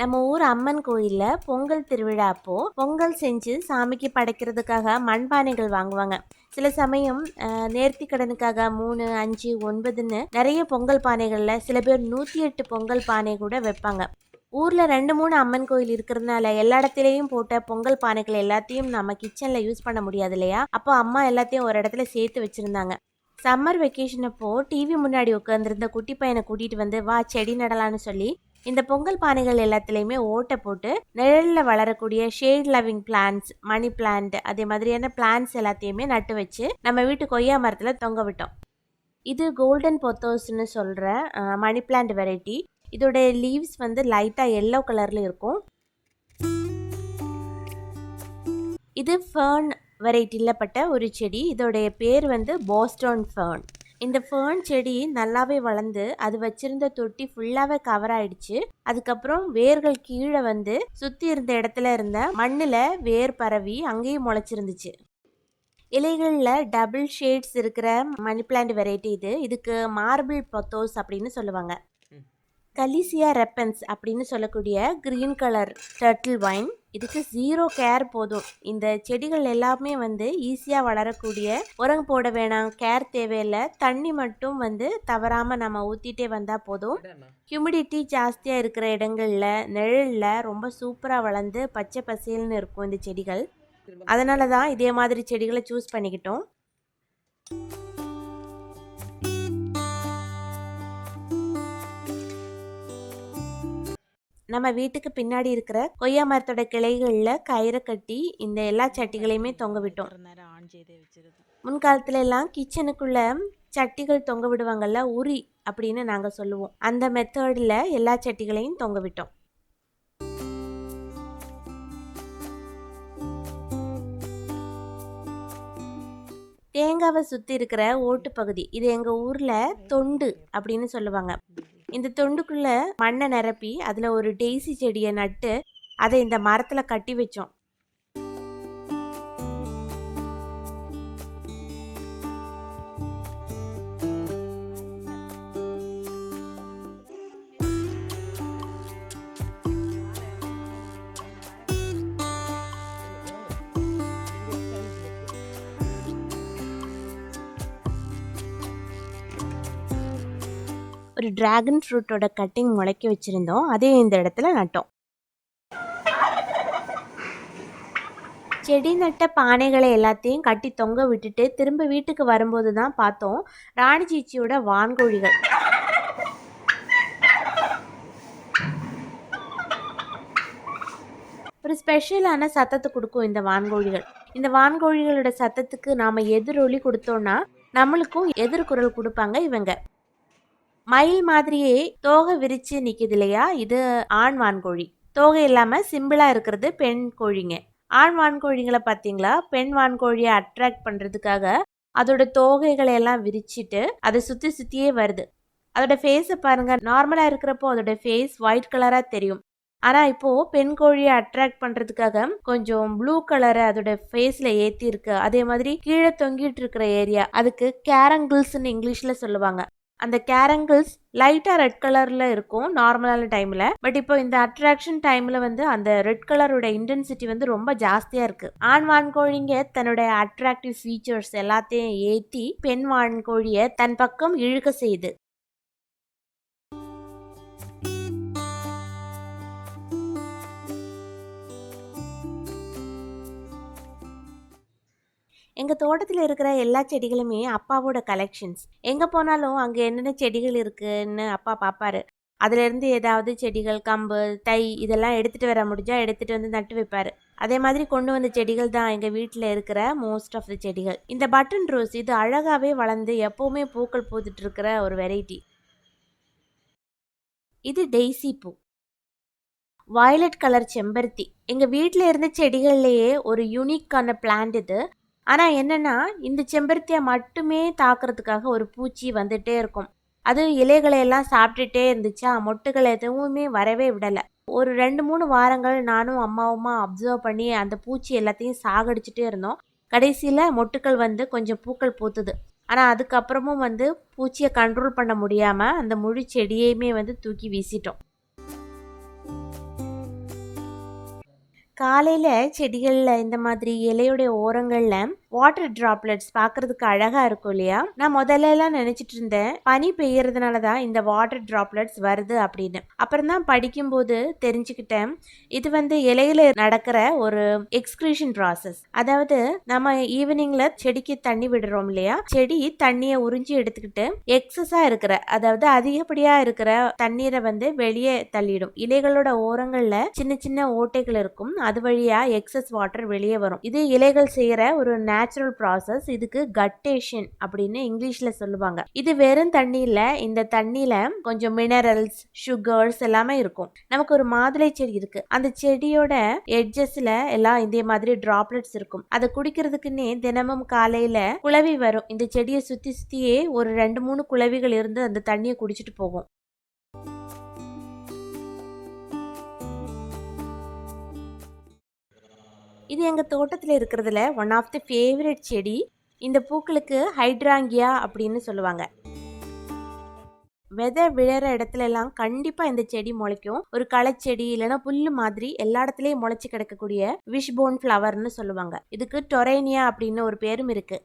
நம்ம ஊர் அம்மன் கோயில்ல பொங்கல் திருவிழா அப்போ பொங்கல் செஞ்சு சாமிக்கு படைக்கிறதுக்காக மண்பானைகள் வாங்குவாங்க. சில சமயம் நேர்த்தி கடனுக்காக மூணு அஞ்சு ஒன்பதுன்னு நிறைய பொங்கல் பானைகள்ல சில பேர் நூத்தி எட்டு பொங்கல் பானை கூட வைப்பாங்க. ஊர்ல ரெண்டு மூணு அம்மன் கோயில் இருக்கிறதுனால எல்லா இடத்துலயும் போட்ட பொங்கல் பானைகள் எல்லாத்தையும் நம்ம கிச்சன்ல யூஸ் பண்ண முடியாது இல்லையா? அப்போ அம்மா எல்லாத்தையும் ஒரு இடத்துல சேர்த்து வச்சிருந்தாங்க. சம்மர் வெக்கேஷன் அப்போ டிவி முன்னாடி உட்காந்துருந்த குட்டி பையனை கூட்டிட்டு வந்து வா செடி நடலான்னு சொல்லி இந்த பொங்கல் பானைகள் எல்லாத்துலேயுமே ஓட்டை போட்டு நிழலில் வளரக்கூடிய shade loving plants money plant அதே மாதிரியான பிளான்ஸ் எல்லாத்தையுமே நட்டு வச்சு நம்ம வீட்டு கொய்யா மரத்தில் தொங்க விட்டோம். இது கோல்டன் பொத்தோஸ்னு சொல்கிற மணி பிளான்ட் வெரைட்டி இதோடைய லீவ்ஸ் வந்து லைட்டாக எல்லோ கலரில் இருக்கும். இது ஃபேர்ன் வெரைட்டியில் பட்ட ஒரு செடி. இதோடைய பேர் வந்து போஸ்டோன் ஃபேர்ன் இந்த ஃபேர்ன் செடி நல்லாவே வளர்ந்து அது வச்சிருந்த தொட்டி ஃபுல்லாகவே கவர் ஆயிடுச்சு. அதுக்கப்புறம் வேர்கள் கீழே வந்து சுற்றி இருந்த இடத்துல இருந்த மண்ணில் வேர் பரவி அங்கேயும் முளைச்சிருந்துச்சு. இலைகளில் டபுள் ஷேட்ஸ் இருக்கிற மணி பிளான்ட் வெரைட்டி இது. இதுக்கு மார்பிள் பொத்தோஸ் அப்படின்னு சொல்லுவாங்க. கலிசியா ரெப்பன்ஸ் அப்படின்னு சொல்லக்கூடிய கிரீன் கலர் டர்ட்டில் வைன் இதுக்கு ஜீரோ கேர் போதும். இந்த செடிகள் எல்லாமே வந்து ஈஸியாக வளரக்கூடிய உரம் போட வேணாம் கேர் தேவையில்லை. தண்ணி மட்டும் வந்து தவறாமல் நம்ம ஊற்றிட்டே வந்தால் போதும். ஹியூமிடிட்டி ஜாஸ்தியாக இருக்கிற இடங்களில் நிழலில் ரொம்ப சூப்பராக வளர்ந்து பச்சை பசேல்னு இருக்கும் இந்த செடிகள். அதனால தான் இதே மாதிரி செடிகளை சூஸ் பண்ணிக்கிட்டோம். நம்ம வீட்டுக்கு பின்னாடி இருக்கிற கொய்யா மரத்தோட கிளைகளில் கயிறை கட்டி இந்த எல்லா சட்டிகளையுமே தொங்க விட்டோம். முன்காலத்துல எல்லாம் கிச்சனுக்குள்ள சட்டிகள் தொங்க விடுவாங்கல்ல உரி அப்படின்னு நாங்கள் சொல்லுவோம். அந்த மெத்தடில் எல்லா சட்டிகளையும் தொங்க விட்டோம். தேங்காவை சுற்றி இருக்கிற ஓட்டு பகுதி இது எங்கள் ஊரில் தொண்டு அப்படின்னு சொல்லுவாங்க. இந்த தொண்டுக்குள்ள மண்ணை நிரப்பி அதில் ஒரு டெய்சி செடியை நட்டு அதை இந்த மரத்தில் கட்டி வச்சோம். ஒரு டிராகன் ஃப்ரூட்டோட கட்டிங் முளைக்க வச்சுருந்தோம். அதையும் இந்த இடத்துல நட்டோம். செடி நட்ட பானைகளை எல்லாத்தையும் கட்டி தொங்க விட்டுட்டு திரும்ப வீட்டுக்கு வரும்போது தான் பார்த்தோம். ராணி சீச்சியோட வான்கோழிகள். ஒரு ஸ்பெஷலான சத்தத்தை கொடுக்கும் இந்த வான்கோழிகள். இந்த வான்கோழிகளோட சத்தத்துக்கு நாம் எதிரொலி கொடுத்தோன்னா நம்மளுக்கும் எதிர்குரல் கொடுப்பாங்க இவங்க. மயில் மாதிரியே தோகை விரிச்சு நிக்குது இல்லையா? இது ஆண் வான்கோழி. தோகை இல்லாம சிம்பிளா இருக்கிறது பெண் கோழிங்க. ஆண் வான்கோழிங்களை பார்த்தீங்களா பெண் வான்கோழியை அட்ராக்ட் பண்றதுக்காக அதோட தோகைகளை எல்லாம் விரிச்சிட்டு அதை சுத்தி சுத்தியே வருது. அதோட ஃபேஸை பாருங்க. நார்மலா இருக்கிறப்போ அதோட ஃபேஸ் ஒயிட் கலரா தெரியும். ஆனா இப்போ பெண் கோழியை அட்ராக்ட் பண்றதுக்காக கொஞ்சம் ப்ளூ கலரை அதோட ஃபேஸ்ல ஏத்தி இருக்கு அதே மாதிரி கீழே தொங்கிட்டு இருக்கிற ஏரியா அதுக்கு கேரங்கிள்ஸ்னு இங்கிலீஷ்ல சொல்லுவாங்க. அந்த கேரங்கிள்ஸ் லைட்டாக ரெட் கலரில் இருக்கும் நார்மலான டைமில். பட் இப்போ இந்த அட்ராக்ஷன் டைமில் வந்து அந்த ரெட் கலரோட இன்டென்சிட்டி வந்து ரொம்ப ஜாஸ்தியாக இருக்குது ஆண் வான்கோழிங்க தன்னுடைய அட்ராக்டிவ் ஃபீச்சர்ஸ் எல்லாத்தையும் ஏற்றி பெண் வான்கோழியை தன் பக்கம் இழுக்க செய்யுது எங்கள் தோட்டத்தில் இருக்கிற எல்லா செடிகளுமே அப்பாவோட கலெக்ஷன்ஸ் எங்கே போனாலும் அங்கே என்னென்ன செடிகள் இருக்குன்னு அப்பா பார்ப்பாரு அதுலேருந்து ஏதாவது செடிகள் கம்பு தை இதெல்லாம் எடுத்துகிட்டு வர முடிஞ்சா எடுத்துகிட்டு வந்து நட்டு வைப்பார். அதே மாதிரி கொண்டு வந்த செடிகள் தான் எங்கள் வீட்டில் இருக்கிற மோஸ்ட் ஆஃப் த செடிகள். இந்த பட்டன் ரோஸ் இது அழகாகவே வளர்ந்து எப்போவுமே பூக்கள் பூத்துட்டு இருக்கிற ஒரு வெரைட்டி இது டெய்சி பூ. வயலட் கலர் செம்பருத்தி. எங்கள் வீட்டில் இருந்த செடிகள்லேயே ஒரு யூனிக்கான பிளான்ட் இது. ஆனால் என்னென்னா இந்த செம்பருத்தியை மட்டுமே தாக்குறதுக்காக ஒரு பூச்சி வந்துட்டே இருக்கும். அதுவும் இலைகளை எல்லாம் சாப்பிட்டுட்டே இருந்துச்சா மொட்டுகள் எதுவுமே வரவே விடலை. ஒரு ரெண்டு மூணு வாரங்கள் நானும் அம்மாவுமா அப்சர்வ் பண்ணி அந்த பூச்சி எல்லாத்தையும் சாகடிச்சிட்டே இருந்தோம். கடைசியில் மொட்டுக்கள் வந்து கொஞ்சம் பூக்கள் பூத்துது. ஆனால் அதுக்கப்புறமும் வந்து பூச்சியை கண்ட்ரோல் பண்ண முடியாமல் அந்த முழு செடியையுமே வந்து தூக்கி வீசிட்டோம். காலையில செடிகள்ல இந்த மாதிரி இலையுடைய ஓரங்கள்ல வாட்டர் டிராப்லெட்ஸ் பார்க்கறதுக்கு அழகா இருக்கும் இல்லையா? நான் முதல்ல எல்லாம் நினைச்சிட்டு இருந்தேன் பனி பெய்யறதுனால தான் இந்த வாட்டர் டிராப்லெட்ஸ் வருது அப்படின்னு. அப்புறம் தான் படிக்கும்போது தெரிஞ்சுக்கிட்டேன் இது வந்து இலையில நடக்கிற ஒரு எக்ஸ்கிரீஷன் ப்ராசஸ் அதாவது நம்ம ஈவினிங்ல செடிக்கு தண்ணி விடுறோம் இல்லையா? செடி தண்ணியை உறிஞ்சி எடுத்துக்கிட்டு எக்ஸஸா இருக்கிற அதாவது அதிகப்படியா இருக்கிற தண்ணீரை வந்து வெளியே தள்ளிடும். இலைகளோட ஓரங்கள்ல சின்ன சின்ன ஓட்டைகள் இருக்கும் அது வழியா எக்ஸஸ் வாட்டர் வெளியே வரும். இது இலைகள் செய்யற ஒரு நேச்சுரல் ப்ராசஸ் இதுக்கு கட்டேஷன் அப்படின்னு இங்கிலீஷ்ல சொல்லுவாங்க. இது வெறும் தண்ணியில இந்த தண்ணியில கொஞ்சம் மினரல்ஸ் சுகர்ஸ் எல்லாமே இருக்கும். நமக்கு ஒரு மாதுளை செடி இருக்கு. அந்த செடியோட எட்ஜஸ்ல எல்லாம் இதே மாதிரி டிராப்லெட்ஸ் இருக்கும். அதை குடிக்கிறதுக்குன்னே தினமும் காலையில குழவி வரும். இந்த செடியை சுத்தி சுத்தியே ஒரு ரெண்டு மூணு குழவிகள் இருந்து அந்த தண்ணியை குடிச்சிட்டு போகும். இது எங்கள் தோட்டத்தில் இருக்கிறதுல ஒன் ஆஃப் தி ஃபேவரட் செடி. இந்த பூக்களுக்கு ஹைட்ராங்கியா அப்படின்னு சொல்லுவாங்க. விதை விழற இடத்துல எல்லாம் கண்டிப்பா இந்த செடி முளைக்கும். ஒரு களைச்செடி இல்லைன்னா புல்லு மாதிரி எல்லா இடத்துலயும் முளைச்சு கிடக்கக்கூடிய விஷ் போன் ஃப்ளவர்னு சொல்லுவாங்க. இதுக்கு டொரேனியா அப்படின்னு ஒரு பேரும் இருக்கு.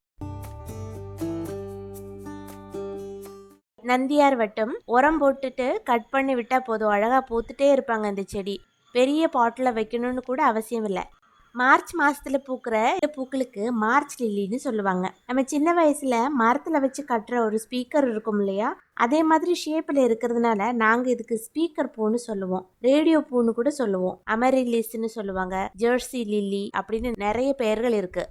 நந்தியார் வட்டம் உரம் போட்டுட்டு கட் பண்ணி விட்டா போதும். அழகா பூத்துட்டே இருப்பாங்க இந்த செடி. பெரிய பாட்டில் வைக்கணும்னு கூட அவசியம் இல்லை. மார்ச் மாசத்துல பூக்கிற இந்த பூக்களுக்கு மார்ச் லில்லின்னு சொல்லுவாங்க. நம்ம சின்ன வயசுல மரத்துல வச்சு கட்டுற ஒரு ஸ்பீக்கர் இருக்கும் இல்லையா? அதே மாதிரி ஷேப்பில் இருக்கிறதுனால நாங்கள் இதுக்கு ஸ்பீக்கர் பூன்னு சொல்லுவோம். ரேடியோ பூன்னு கூட சொல்லுவோம். அமரிலிஸ்ன்னு சொல்லுவாங்க. ஜெர்சி லில்லி அப்படின்னு நிறைய பெயர்கள் இருக்கு.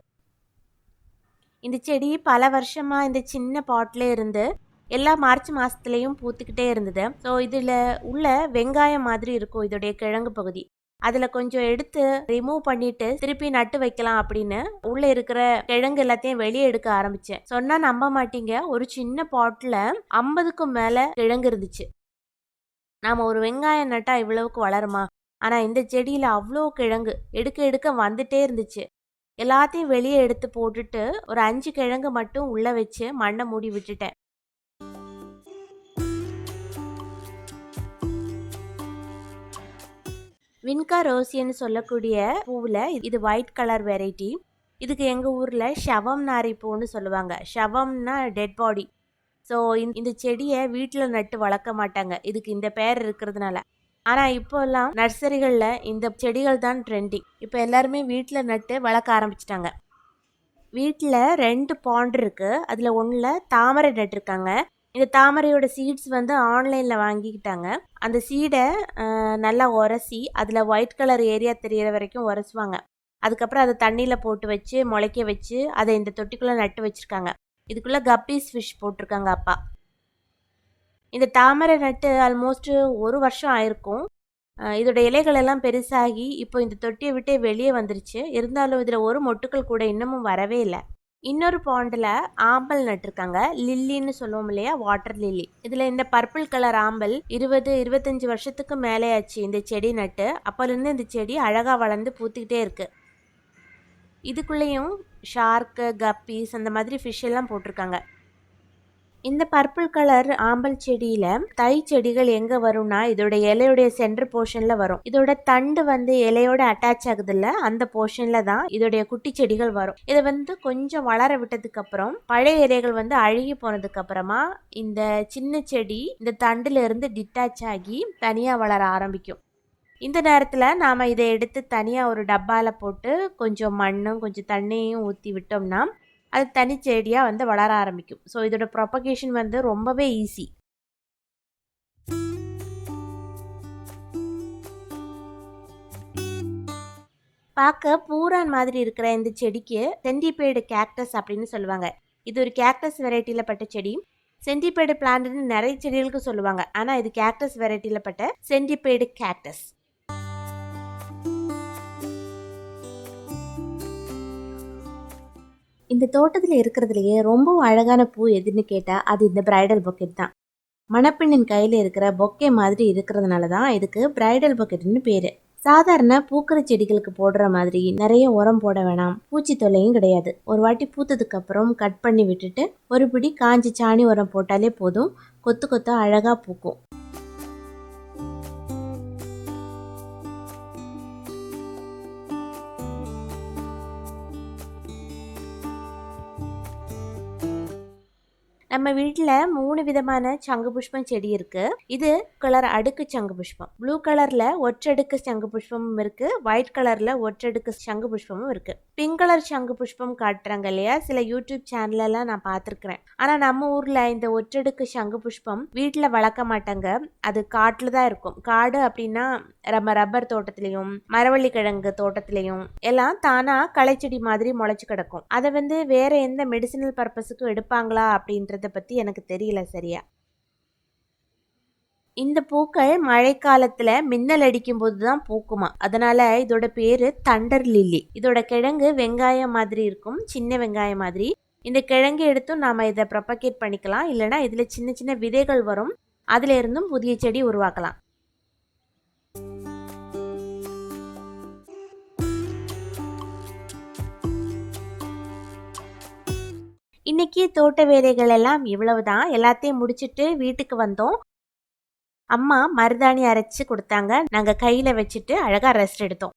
இந்த செடி பல வருஷமா இந்த சின்ன பாட்டில் இருந்து எல்லா மார்ச் மாதத்துலேயும் பூத்துக்கிட்டே இருந்தது. ஸோ இதில் உள்ள வெங்காயம் மாதிரி இருக்கும். இதோடைய கிழங்கு பகுதி. அதில் கொஞ்சம் எடுத்து ரிமூவ் பண்ணிட்டு திருப்பி நட்டு வைக்கலாம் அப்படின்னு உள்ள இருக்கிற கிழங்கு எல்லாத்தையும் வெளியே எடுக்க ஆரம்பிச்சேன். சொன்னா நம்ப மாட்டீங்க. ஒரு சின்ன பாட்டில் ஐம்பதுக்கும் மேலே கிழங்கு இருந்துச்சு. நாம ஒரு வெங்காயம் நட்டா இவ்வளவுக்கு வளருமா? ஆனா இந்த செடியில அவ்வளோ கிழங்கு எடுக்க எடுக்க வந்துட்டே இருந்துச்சு. எல்லாத்தையும் வெளியே எடுத்து போட்டுட்டு ஒரு அஞ்சு கிழங்கு மட்டும் உள்ள வச்சு மண்ணை மூடி விட்டுட்டேன். வின்கா ரோசியன்னு சொல்லக்கூடிய பூவில் இது ஒயிட் கலர் வெரைட்டி இதுக்கு எங்கள் ஊரில் ஷவம் நாரி பூன்னு சொல்லுவாங்க. ஷவம்னா டெட் பாடி ஸோ இந்த செடியை வீட்டில் நட்டு வளர்க்க மாட்டாங்க. இதுக்கு இந்த பேர் இருக்கிறதுனால. ஆனால் இப்போல்லாம் நர்சரிகளில் இந்த செடிகள் தான் ட்ரெண்டிங் இப்போ எல்லாருமே வீட்டில் நட்டு வளர்க்க ஆரம்பிச்சிட்டாங்க. வீட்டில் ரெண்டு பாண்ட் இருக்குது அதில் ஒன்றில் தாமரை நட்டுருக்காங்க. இந்த தாமரையோட சீட்ஸ் வந்து ஆன்லைனில் வாங்கிக்கிட்டாங்க. அந்த சீடை நல்லா உரசி அதில் ஒயிட் கலர் ஏரியா தெரியிற வரைக்கும் உரசுவாங்க. அதுக்கப்புறம் அதை தண்ணியில் போட்டு வச்சு முளைக்க வச்சு அதை இந்த தொட்டிக்குள்ளே நட்டு வச்சுருக்காங்க. இதுக்குள்ளே கப்பீஸ் ஃபிஷ் போட்டிருக்காங்க அப்பா. இந்த தாமரை நட்டு ஆல்மோஸ்ட் ஒரு வருஷம் ஆயிருக்கும். இதோட இலைகள் எல்லாம் பெருசாகி இப்போ இந்த தொட்டியை விட்டே வெளியே வந்துருச்சு. இருந்தாலும் இதில் ஒரு மொட்டுக்கள் கூட இன்னமும் வரவே இல்லை. இன்னொரு பாண்டில் ஆம்பல் நட்டிருக்காங்க. லில்லின்னு சொல்லுவோம் இல்லையா? வாட்டர் லில்லி இதில் இந்த பர்பிள் கலர் ஆம்பல் இருபது இருபத்தஞ்சி வருஷத்துக்கு மேலே ஆச்சு இந்த செடி நட்டு அப்போலேருந்து இந்த செடி அழகாக வளர்ந்து பூத்துக்கிட்டே இருக்குது இதுக்குள்ளேயும் ஷார்க்கு கப்பீஸ் அந்த மாதிரி ஃபிஷ் எல்லாம் போட்டிருக்காங்க. இந்த பர்பிள் கலர் ஆம்பல் செடியில தை செடிகள் எங்க வரும்னா இதோட இலையுடைய சென்டர் போர்ஷன்ல வரும். இதோட தண்டு வந்து இலையோட அட்டாச் ஆகுதுல்ல அந்த போர்ஷன்ல தான் இதோடைய குட்டி செடிகள் வரும். இதை வந்து கொஞ்சம் வளர விட்டதுக்கு அப்புறம் பழைய இலைகள் வந்து அழுகி போனதுக்கு அப்புறமா இந்த சின்ன செடி இந்த தண்டுல இருந்து டிட்டாச் ஆகி தனியா வளர ஆரம்பிக்கும். இந்த நேரத்தில் நாம் இதை எடுத்து தனியாக ஒரு டப்பாவில் போட்டு கொஞ்சம் மண்ணும் கொஞ்சம் தண்ணியும் ஊற்றி விட்டோம்னா அது தனி செடியாக வந்து வளர ஆரம்பிக்கும். ஸோ இதோட ப்ரொபகேஷன் வந்து ரொம்பவே ஈஸி பார்க்க பூரான் மாதிரி இருக்கிற இந்த செடிக்கு செண்டிபேடு கேக்டஸ் அப்படின்னு சொல்லுவாங்க. இது ஒரு கேக்டஸ் வெரைட்டியில் பட்ட செடி. செண்டிபேடு பிளான்ட்னு நிறைய செடிகளுக்கு சொல்லுவாங்க. ஆனால் இது கேக்டஸ் வெரைட்டியில் பட்ட செண்டிபேடு கேக்டஸ் இந்த தோட்டத்தில் இருக்கிறதுலையே ரொம்பவும் அழகான பூ எதுன்னு கேட்டால் அது இந்த பிரைடல் பொக்கெட் தான். மணப்பெண்ணின் கையில் இருக்கிற பொக்கே மாதிரி இருக்கிறதுனால தான் இதுக்கு பிரைடல் பொக்கெட்னு பேர். சாதாரண பூக்கிற செடிகளுக்கு போடுற மாதிரி நிறைய உரம் போட வேணாம். பூச்சி தொல்லையும் கிடையாது. ஒரு வாட்டி பூத்ததுக்கு அப்புறம் கட் பண்ணி விட்டுட்டு ஒரு பிடி காஞ்சி சாணி உரம் போட்டாலே போதும். கொத்து கொத்தா அழகாக பூக்கும். நம்ம வீட்டில் மூணு விதமான சங்கு புஷ்பம் செடி இருக்கு. இது கலர் அடுக்கு சங்கு புஷ்பம். ப்ளூ கலர்ல ஒற்றடுக்கு சங்கு புஷ்பமும் இருக்கு. ஒயிட் கலர்ல ஒற்றடுக்கு சங்கு புஷ்பமும் இருக்கு. பிங்க் கலர் சங்கு புஷ்பம் காட்டுறாங்க இல்லையா? சில யூடியூப் சேனல்ல எல்லாம் நான் பார்த்துருக்கிறேன். ஆனா நம்ம ஊர்ல இந்த ஒற்றடுக்கு சங்கு புஷ்பம் வீட்டில் வளர்க்க மாட்டாங்க. அது காட்டில் தான் இருக்கும். காடு அப்படின்னா நம்ம ரப்பர் தோட்டத்திலையும் மரவள்ளி கிழங்கு தோட்டத்திலையும் எல்லாம் தானா களைச்செடி மாதிரி முளைச்சு கிடக்கும். அதை வந்து வேற எந்த மெடிசினல் பர்பஸுக்கும் எடுப்பாங்களா அப்படின்றது பற்றி எனக்கு தெரியல சரியா? இந்த பூக்கள் மழைக்காலத்தில் மின்னல் அடிக்கும் போது தான் பூக்குமா? அதனால இதோட பேரு தண்டர் லில்லி. இதோட கிழங்கு வெங்காயம் மாதிரி இருக்கும் சின்ன வெங்காயம் மாதிரி. இந்த கிழங்கு எடுத்தும் நாம இதை ப்ரொபகேட் பண்ணிக்கலாம். இல்லைன்னா இதில் சின்ன சின்ன விதைகள் வரும். அதுல இருந்தும் புதிய செடி உருவாக்கலாம். இன்னைக்கு தோட்ட வேலைகள் எல்லாம் இவ்வளவுதான். எல்லாத்தையும் முடிச்சுட்டு வீட்டுக்கு வந்தோம். அம்மா மருதாணி அரைச்சு கொடுத்தாங்க. நாங்க கையில வச்சுட்டு அழகா ரெஸ்ட் எடுத்தோம்.